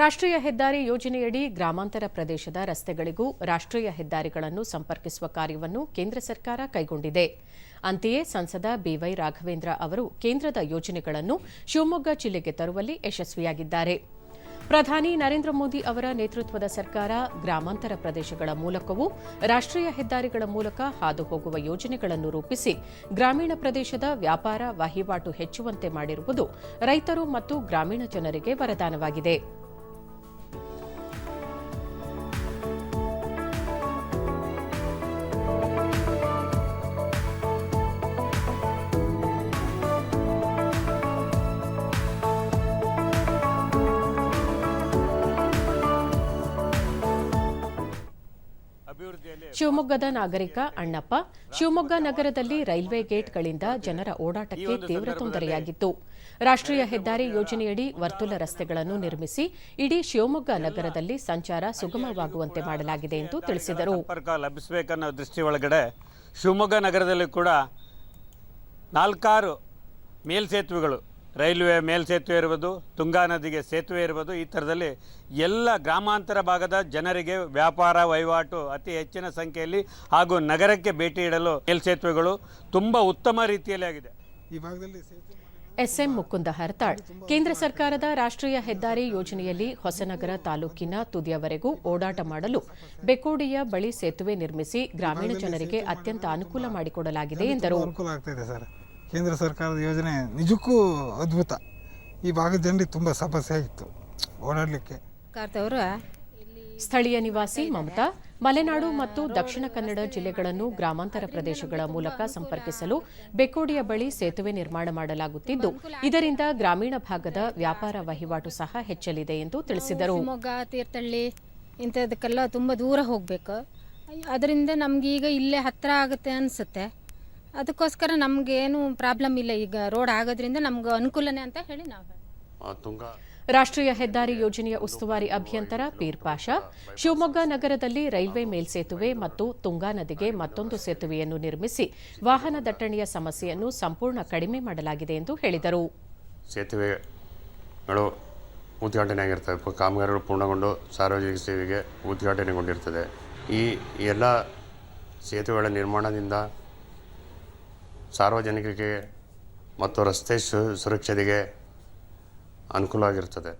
ರಾಷ್ಟ್ರೀಯ ಹೆದ್ದಾರಿ ಯೋಜನೆಯಡಿ ಗ್ರಾಮಾಂತರ ಪ್ರದೇಶದ ರಸ್ತೆಗಳಿಗೂ ರಾಷ್ಟ್ರೀಯ ಹೆದ್ದಾರಿಗಳನ್ನು ಸಂಪರ್ಕಿಸುವ ಕಾರ್ಯವನ್ನು ಕೇಂದ್ರ ಸರ್ಕಾರ ಕೈಗೊಂಡಿದೆ. ಅಂತೆಯೇ ಸಂಸದ ಬಿವೈ ರಾಘವೇಂದ್ರ ಅವರು ಕೇಂದ್ರದ ಯೋಜನೆಗಳನ್ನು ಶಿವಮೊಗ್ಗ ಜಿಲ್ಲೆಗೆ ತರುವಲ್ಲಿ ಯಶಸ್ವಿಯಾಗಿದ್ದಾರೆ. ಪ್ರಧಾನಿ ನರೇಂದ್ರ ಮೋದಿ ಅವರ ನೇತೃತ್ವದ ಸರ್ಕಾರ ಗ್ರಾಮಾಂತರ ಪ್ರದೇಶಗಳ ಮೂಲಕವೂ ರಾಷ್ಟ್ರೀಯ ಹೆದ್ದಾರಿಗಳ ಮೂಲಕ ಹಾದು ಹೋಗುವ ಯೋಜನೆಗಳನ್ನು ರೂಪಿಸಿ ಗ್ರಾಮೀಣ ಪ್ರದೇಶದ ವ್ಯಾಪಾರ ವಹಿವಾಟು ಹೆಚ್ಚುವಂತೆ ಮಾಡಿರುವುದು ರೈತರು ಮತ್ತು ಗ್ರಾಮೀಣ ಜನರಿಗೆ ವರದಾನವಾಗಿದೆ. ಶಿವಮೊಗ್ಗದ ನಾಗರಿಕ ಅಣ್ಣಪ್ಪ, ಶಿವಮೊಗ್ಗ ನಗರದಲ್ಲಿ ರೈಲ್ವೆ ಗೇಟ್ಗಳಿಂದ ಜನರ ಓಡಾಟಕ್ಕೆ ತೀವ್ರ ತೊಂದರೆಯಾಗಿತ್ತು. ರಾಷ್ಟ್ರೀಯ ಹೆದ್ದಾರಿ ಯೋಜನೆಯಡಿ ವರ್ತುಲ ರಸ್ತೆಗಳನ್ನು ನಿರ್ಮಿಸಿ ಇಡೀ ಶಿವಮೊಗ್ಗ ನಗರದಲ್ಲಿ ಸಂಚಾರ ಸುಗಮವಾಗುವಂತೆ ಮಾಡಲಾಗಿದೆ ಎಂದು ತಿಳಿಸಿದರು. ದೃಷ್ಟಿ ಒಳಗಡೆ ಶಿವಮೊಗ್ಗ ನಗರದಲ್ಲಿ ಕೂಡ ನಾಲ್ಕಾರು ಮೇಲ್ಸೇತುವೆಗಳು ರೈಲ್ವೆ ಮೇಲ್ಸೇತುವೆ ಇರ್ಬೋದು ತುಂಗಾ ನದಿಗೆ ಸೇತುವೆ ಇರ್ಬೋದು ಈ ಥರದಲ್ಲಿ ಎಲ್ಲ ಗ್ರಾಮಾಂತರ ಭಾಗದ ಜನರಿಗೆ ವ್ಯಾಪಾರ ವಹಿವಾಟು ಅತಿ ಹೆಚ್ಚಿನ ಸಂಖ್ಯೆಯಲ್ಲಿ ಹಾಗೂ ನಗರಕ್ಕೆ ಭೇಟಿ ಇಡಲು ಮೇಲ್ಸೇತುವೆಗಳು ತುಂಬ ಉತ್ತಮ ರೀತಿಯಲ್ಲಿ ಆಗಿದೆ. ಈ ಭಾಗದಲ್ಲಿ ಎಸ್ಎಂ ಮುಕುಂದ ಹರ್ತಾಳ್ ಕೇಂದ್ರ ಸರ್ಕಾರದ ರಾಷ್ಟ್ರೀಯ ಹೆದ್ದಾರಿ ಯೋಜನೆಯಲ್ಲಿ ಹೊಸನಗರ ತಾಲೂಕಿನ ತುದಿಯವರೆಗೂ ಓಡಾಟ ಮಾಡಲು ಬೆಕೋಡಿಯ ಬಳಿ ಸೇತುವೆ ನಿರ್ಮಿಸಿ ಗ್ರಾಮೀಣ ಜನರಿಗೆ ಅತ್ಯಂತ ಅನುಕೂಲ ಮಾಡಿಕೊಡಲಾಗಿದೆ ಎಂದರು. ಕೇಂದ್ರ ಸರ್ಕಾರದ ಯೋಜನೆ ನಿಜಕ್ಕೂ ಅದ್ಭುತ. ಈ ಭಾಗದ ಜನರಿಗೆ ತುಂಬ ಸಮಸ್ಯೆ ಆಗಿತ್ತು ಓಡಾಡಲಿಕ್ಕೆ ಸ್ಥಳೀಯ ನಿವಾಸಿ ಮಮತಾ ಮಲೆನಾಡು ಮತ್ತು ದಕ್ಷಿಣ ಕನ್ನಡ ಜಿಲ್ಲೆಗಳನ್ನು ಗ್ರಾಮಾಂತರ ಪ್ರದೇಶಗಳ ಮೂಲಕ ಸಂಪರ್ಕಿಸಲು ಬೆಕ್ಕೋಡಿಯ ಬಳಿ ಸೇತುವೆ ನಿರ್ಮಾಣ ಮಾಡಲಾಗುತ್ತಿದ್ದು ಇದರಿಂದ ಗ್ರಾಮೀಣ ಭಾಗದ ವ್ಯಾಪಾರ ವಹಿವಾಟು ಸಹ ಹೆಚ್ಚಲಿದೆ ಎಂದು ತಿಳಿಸಿದರು. ಶಿವಮೊಗ್ಗ ತೀರ್ಥಹಳ್ಳಿ ಇಂಥದಕ್ಕೆಲ್ಲ ತುಂಬ ದೂರ ಹೋಗಬೇಕು. ಅದರಿಂದ ನಮ್ಗೆ ಈಗ ಇಲ್ಲೇ ಹತ್ತಿರ ಆಗುತ್ತೆ ಅನಿಸುತ್ತೆ. ಅದಕ್ಕೋಸ್ಕರ ನಮಗೇನು ಪ್ರಾಬ್ಲಮ್ ಇಲ್ಲ. ಈಗ ರೋಡ್ ಆಗೋದ್ರಿಂದ ನಮ್ಗೆ ಅನುಕೂಲನೇ ಅಂತ ಹೇಳಿ ನಾವು ತುಂಗಾ. ರಾಷ್ಟ್ರೀಯ ಹೆದ್ದಾರಿ ಯೋಜನೆಯ ಉಸ್ತುವಾರಿ ಅಭಿಯಂತರ ಪೀರ್ ಪಾಷಾ ಶಿವಮೊಗ್ಗ ನಗರದಲ್ಲಿ ರೈಲ್ವೆ ಮೇಲ್ಸೇತುವೆ ಮತ್ತು ತುಂಗಾ ನದಿಗೆ ಮತ್ತೊಂದು ಸೇತುವೆಯನ್ನು ನಿರ್ಮಿಸಿ ವಾಹನ ದಟ್ಟಣೆಯ ಸಮಸ್ಯೆಯನ್ನು ಸಂಪೂರ್ಣ ಕಡಿಮೆ ಮಾಡಲಾಗಿದೆ ಎಂದು ಹೇಳಿದರು. ಸೇತುವೆಗಳು ಉದ್ಘಾಟನೆ ಆಗಿರ್ತವೆ ಪ- ಕಾಮಗಾರಿಗಳು ಪೂರ್ಣಗೊಂಡು ಸಾರ್ವಜನಿಕ ಸೇವೆಗೆ ಉದ್ಘಾಟನೆಗೊಂಡಿರ್ತದೆ. ಈ ಎಲ್ಲ ಸೇತುವೆಗಳ ನಿರ್ಮಾಣದಿಂದ ಸಾರ್ವಜನಿಕರಿಗೆ ಮತ್ತು ರಸ್ತೆ ಸುರಕ್ಷತೆಗೆ ಅನುಕೂಲ ಆಗಿರ್ತದೆ